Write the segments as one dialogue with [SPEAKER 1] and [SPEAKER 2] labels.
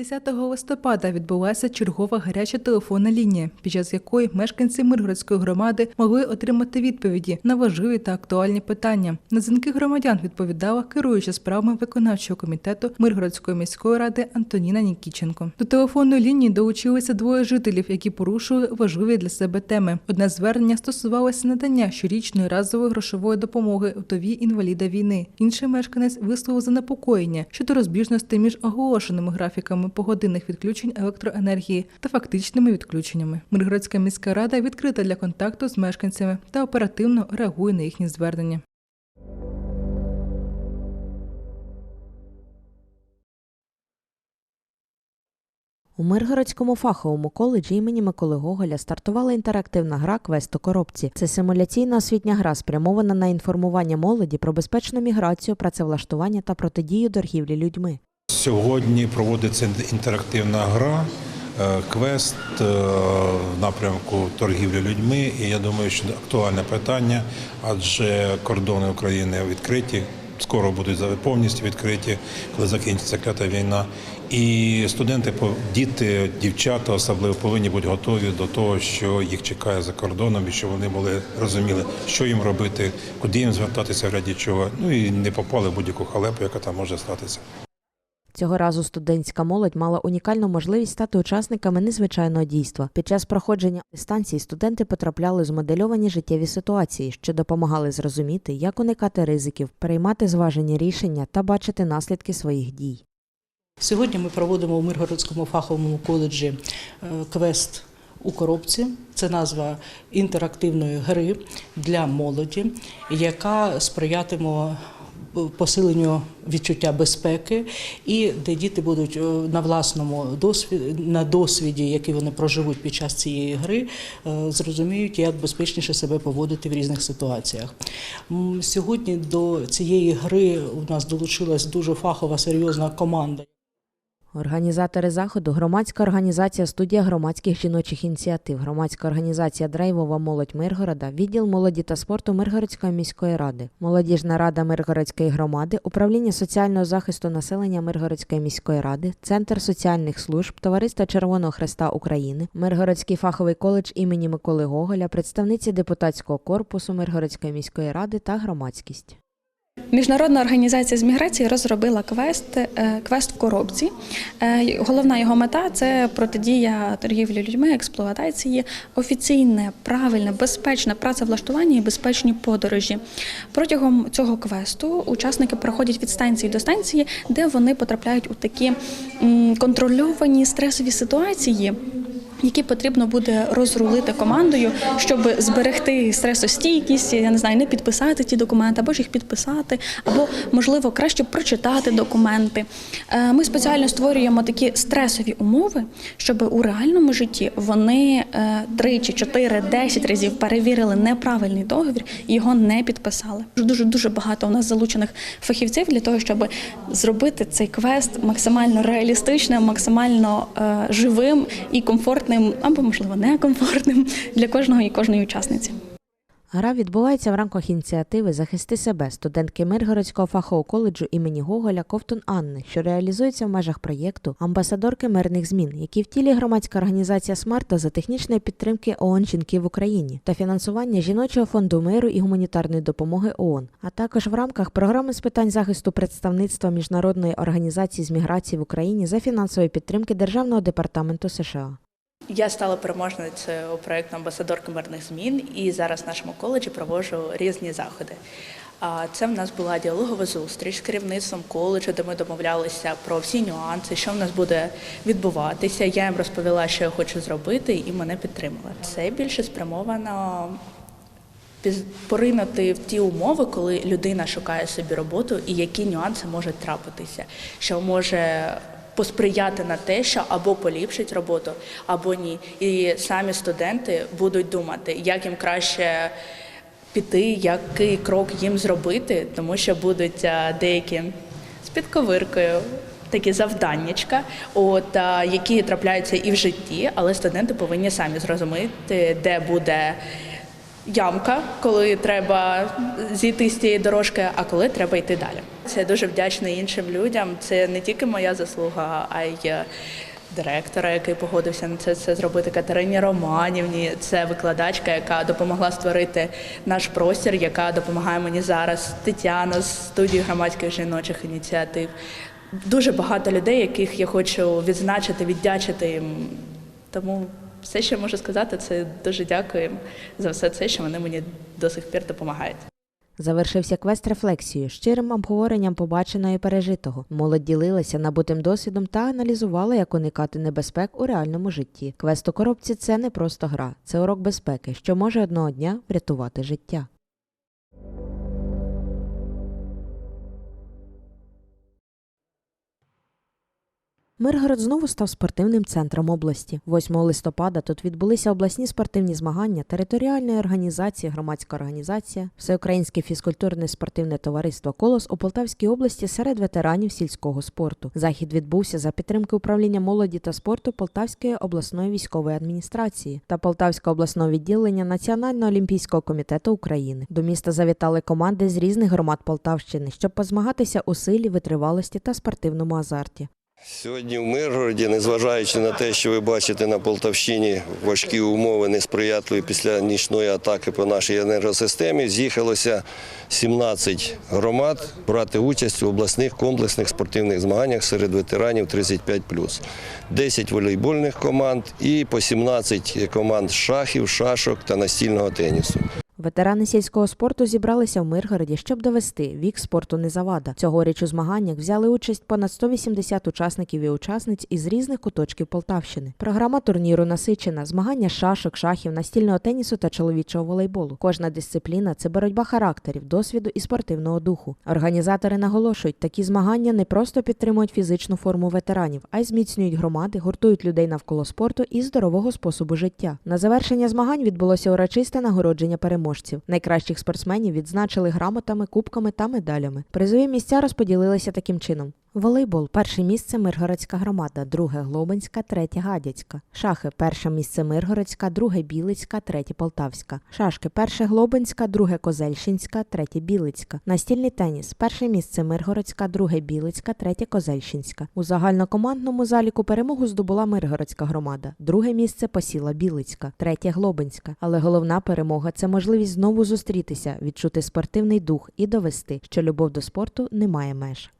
[SPEAKER 1] 10 листопада відбулася чергова гаряча телефонна лінія, під час якої мешканці Миргородської громади могли отримати відповіді на важливі та актуальні питання. На дзвінки громадян відповідала керуюча справами виконавчого комітету Миргородської міської ради Антоніна Нікіченко. До телефонної лінії долучилися двоє жителів, які порушили важливі для себе теми. Одне звернення стосувалося надання щорічної разової грошової допомоги вдові інваліда війни. Інший мешканець висловив занепокоєння щодо розбіжностей між оголошеними графіками погодинних відключень електроенергії та фактичними відключеннями. Миргородська міська рада відкрита для контакту з мешканцями та оперативно реагує на їхні звернення.
[SPEAKER 2] У Миргородському фаховому коледжі імені Миколи Гоголя стартувала інтерактивна гра «Квест у коробці. Це симуляційна освітня гра, спрямована на інформування молоді про безпечну міграцію, працевлаштування та протидію торгівлі людьми.
[SPEAKER 3] Сьогодні проводиться інтерактивна гра, е, квест е, в напрямку торгівлі людьми. І я думаю, що актуальне питання, адже кордони України відкриті, скоро будуть повністю відкриті, коли закінчиться клята війна. І студенти, діти, дівчата особливо повинні бути готові до того, що їх чекає за кордоном, і щоб вони були розуміли, що їм робити, куди їм звертатися в ряді чого. Ну і не попали в будь-яку халепу, яка там може статися.
[SPEAKER 2] Цього разу студентська молодь мала унікальну можливість стати учасниками незвичайного дійства. Під час проходження дистанції студенти потрапляли змодельовані життєві ситуації, що допомагали зрозуміти, як уникати ризиків, приймати зважені рішення та бачити наслідки своїх дій.
[SPEAKER 4] Сьогодні ми проводимо у Миргородському фаховому коледжі е, квест у коробці. Це назва інтерактивної гри для молоді, яка сприятиме посиленню відчуття безпеки, і де діти будуть е, на власному досвіді, на досвіді, який вони проживуть під час цієї гри, е, зрозуміють, як безпечніше себе поводити в різних ситуаціях. Сьогодні до цієї гри у нас долучилась дуже фахова серйозна команда.
[SPEAKER 2] Організатори заходу громадська організація студія громадських жіночих ініціатив, громадська організація Драйвова молодь Миргорода, відділ молоді та спорту Миргородської міської ради, молодіжна рада Миргородської громади, управління соціального захисту населення Миргородської міської ради, Центр соціальних служб, Товариство Червоного Хреста України, Миргородський фаховий коледж імені Миколи Гоголя, представниці депутатського корпусу Миргородської міської ради та громадськість.
[SPEAKER 5] Міжнародна організація з міграції розробила квест е, квест в коробці. Е, Головна його мета це протидія торгівлі людьми, експлуатації, офіційне, правильне, безпечне працевлаштування і безпечні подорожі. Протягом цього квесту учасники проходять від станції до станції, де вони потрапляють у такі контрольовані стресові ситуації. Які потрібно буде розрулити командою, щоб зберегти стресостійкість, я не знаю, не підписати ті документи, або ж їх підписати, або можливо краще прочитати документи. Е, Ми спеціально створюємо такі стресові умови, щоб у реальному житті вони е, тричі, чотири, десять разів перевірили неправильний договір і його не підписали. Дуже дуже багато у нас залучених фахівців для того, щоб зробити цей квест максимально реалістичним, максимально е, живим і комфортним, або можливо некомфортним для кожного і кожної учасниці.
[SPEAKER 2] Гра відбувається в рамках ініціативи Захисти себе студентки Миргородського фахового коледжу імені Гоголя Ковтун Анни, що реалізується в межах проєкту Амбасадорки мирних змін, які втілює громадська організація Смарта за технічної підтримки ООН жінки в Україні та фінансування жіночого фонду миру і гуманітарної допомоги ООН, а також в рамках програми з питань захисту представництва міжнародної організації з міграції в Україні за фінансової підтримки Державного департаменту США.
[SPEAKER 6] Я стала переможницею проєкту амбасадорки мирних змін і зараз в нашому коледжі проводжу різні заходи. Це в нас була діалогова зустріч з керівництвом коледжу, де ми домовлялися про всі нюанси, що в нас буде відбуватися. Я їм розповіла, що я хочу зробити, і мене підтримали. Це більше спрямовано поринути в ті умови, коли людина шукає собі роботу, і які нюанси можуть трапитися, що може посприяти на те, що або поліпшить роботу, або ні. І самі студенти будуть думати, як їм краще піти, який крок їм зробити, тому що будуть деякі з підковиркою. Такі завданнячка, от які трапляються і в житті, але студенти повинні самі зрозуміти, де буде ямка, коли треба зійти з цієї дорожки, а коли треба йти далі. Це дуже вдячна іншим людям. Це не тільки моя заслуга, а й е, директора, який погодився на це, це зробити Катерині Романівні. Це викладачка, яка допомогла створити наш простір, яка допомагає мені зараз. Тетяна з студії громадських жіночих ініціатив. Дуже багато людей, яких я хочу відзначити, віддячити їм. Тому все, що я можу сказати, це дуже дякую їм за все це, що вони мені до сих пір допомагають.
[SPEAKER 2] Завершився квест рефлексією, щирим обговоренням побаченого і пережитого. Молодь ділилася набутим досвідом та аналізувала, як уникати небезпек у реальному житті. Квест у коробці це не просто гра, це урок безпеки, що може одного дня врятувати життя. Миргород знову став спортивним центром області. 8 листопада тут відбулися обласні спортивні змагання територіальної організації, громадська організація, Всеукраїнське фізкультурне спортивне товариство Колос у Полтавській області серед ветеранів сільського спорту. Захід відбувся за підтримки управління молоді та спорту Полтавської обласної військової адміністрації та Полтавського обласного відділення Національного олімпійського комітету України. До міста завітали команди з різних громад Полтавщини, щоб позмагатися у силі, витривалості та спортивному азарті.
[SPEAKER 7] Сьогодні в Миргороді, незважаючи на те, що ви бачите на Полтавщині важкі умови несприятливі після нічної атаки по нашій енергосистемі, з'їхалося 17 громад брати участь у обласних комплексних спортивних змаганнях серед ветеранів 35+. 10 волейбольних команд і по 17 команд шахів, шашок та настільного тенісу.
[SPEAKER 2] Ветерани сільського спорту зібралися в Миргороді, щоб довести вік спорту не завада. Цьогоріч у змаганнях взяли участь понад 180 учасників і учасниць із різних куточків Полтавщини. Програма турніру насичена: змагання шашок, шахів, настільного тенісу та чоловічого волейболу. Кожна дисципліна це боротьба характерів, досвіду і спортивного духу. Організатори наголошують, такі змагання не просто підтримують фізичну форму ветеранів, а й зміцнюють громади, гуртують людей навколо спорту і здорового способу життя. На завершення змагань відбулося урочисте нагородження переможців. Найкращих спортсменів відзначили грамотами, кубками та медалями. Призові місця розподілилися таким чином. Волейбол перше місце Миргородська громада, друге Глобинська, третє Гадяцька. Шахи перше місце Миргородська, друге Білицька, третє Полтавська. Шашки перше Глобинська, друге Козельщинська, третє Білицька. Настільний теніс перше місце Миргородська, друге Білицька, третє Козельщинська. У загальнокомандному заліку перемогу здобула Миргородська громада. Друге місце посіла Білицька, третє Глобинська. Але головна перемога це можливість знову зустрітися, відчути спортивний дух і довести, що любов до спорту не має меж.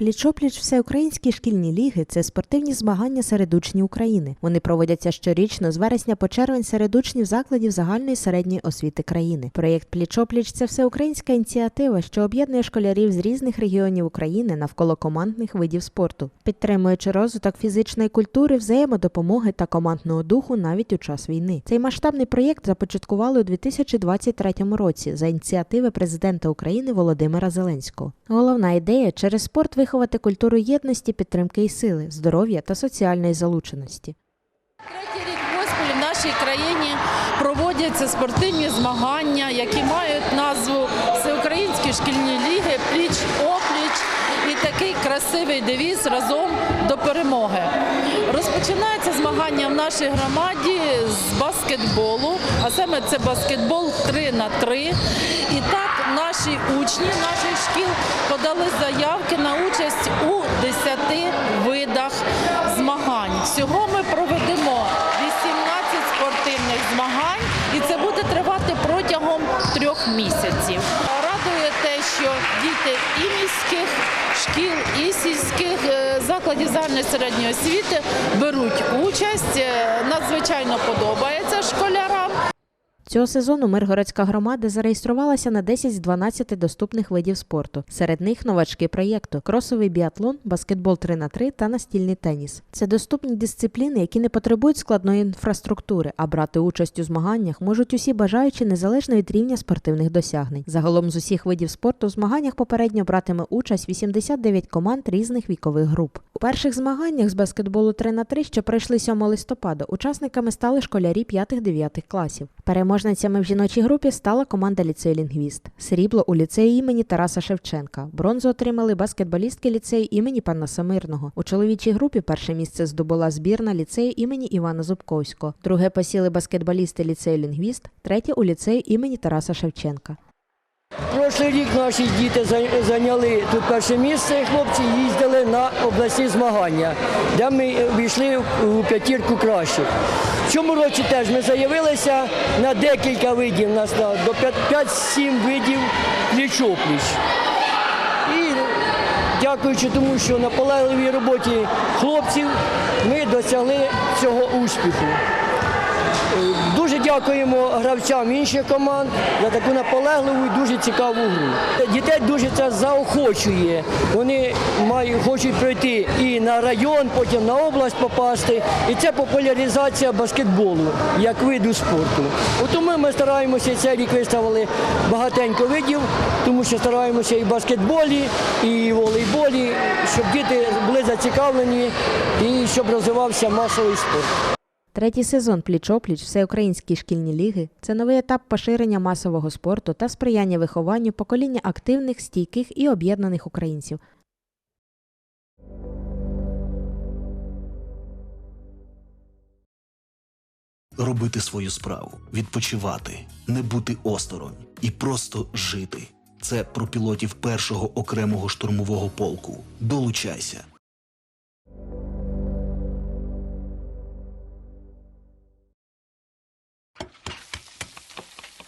[SPEAKER 2] Пліч-опліч всеукраїнські шкільні ліги це спортивні змагання серед учнів України. Вони проводяться щорічно з вересня по червень серед учнів закладів загальної середньої освіти країни. Проєкт Пліч-опліч це всеукраїнська ініціатива, що об'єднує школярів з різних регіонів України навколо командних видів спорту, підтримуючи розвиток фізичної культури, взаємодопомоги та командного духу навіть у час війни. Цей масштабний проєкт започаткували у 2023 році за ініціативи президента України Володимира Зеленського. Головна ідея через спорт виховати культуру єдності, підтримки і сили, здоров'я та соціальної залученості.
[SPEAKER 8] Третій рік поспіль в нашій країні проводяться спортивні змагання, які мають назву Всеукраїнські шкільні ліги, пліч опліч і такий красивий девіз разом до перемоги. Розпочинається змагання в нашій громаді з баскетболу, а саме це баскетбол 3 на 3. І так наші учні наших шкіл подали заявки на 10 видах змагань. Всього ми проведемо 18 спортивних змагань, і це буде тривати протягом трьох місяців. Радує те, що діти і міських шкіл, і сільських е, закладів загальної середньої освіти беруть участь. Е, Надзвичайно подобається.
[SPEAKER 2] Цього сезону Миргородська громада зареєструвалася на 10 з 12 доступних видів спорту. Серед них новачки проєкту: кросовий біатлон, баскетбол 3 на 3 та настільний теніс. Це доступні дисципліни, які не потребують складної інфраструктури, а брати участь у змаганнях можуть усі бажаючі незалежно від рівня спортивних досягнень. Загалом з усіх видів спорту в змаганнях попередньо братиме участь 89 команд різних вікових груп. У перших змаганнях з баскетболу 3 на 3 що пройшли 7 листопада, учасниками стали школярі 5-9 класів. Переможницями в жіночій групі стала команда ліцею Лінгвіст. Срібло у ліцеї імені Тараса Шевченка. Бронзу отримали баскетболістки ліцею імені Пана Самирного. У чоловічій групі перше місце здобула збірна ліцею імені Івана Зубковського. Друге посіли баскетболісти ліцею Лінгвіст, третє у ліцею імені Тараса Шевченка.
[SPEAKER 9] Прошлий рік наші діти зайняли тут перше місце. Хлопці їздили на обласні змагання, де ми війшли у п'ятірку кращих. В цьому році теж ми заявилися на декілька видів, нас на- до 5-7 видів пліч-опліч. І дякуючи тому, що наполегливій роботі хлопців ми досягли цього успіху. Дуже дякуємо гравцям інших команд за таку наполегливу і дуже цікаву гру. Дітей дуже це заохочує. Вони мають, хочуть пройти і на район, потім на область попасти. І це популяризація баскетболу як виду спорту. Тому ми стараємося цей рік виставили багатенько видів, тому що стараємося і в баскетболі, і в волейболі, щоб діти були зацікавлені і щоб розвивався масовий спорт.
[SPEAKER 2] Третій сезон пліч-опліч Всеукраїнські шкільні ліги це новий етап поширення масового спорту та сприяння вихованню покоління активних, стійких і об'єднаних українців.
[SPEAKER 10] робити свою справу, відпочивати, не бути осторонь і просто жити. Це про пілотів першого окремого штурмового полку. Долучайся.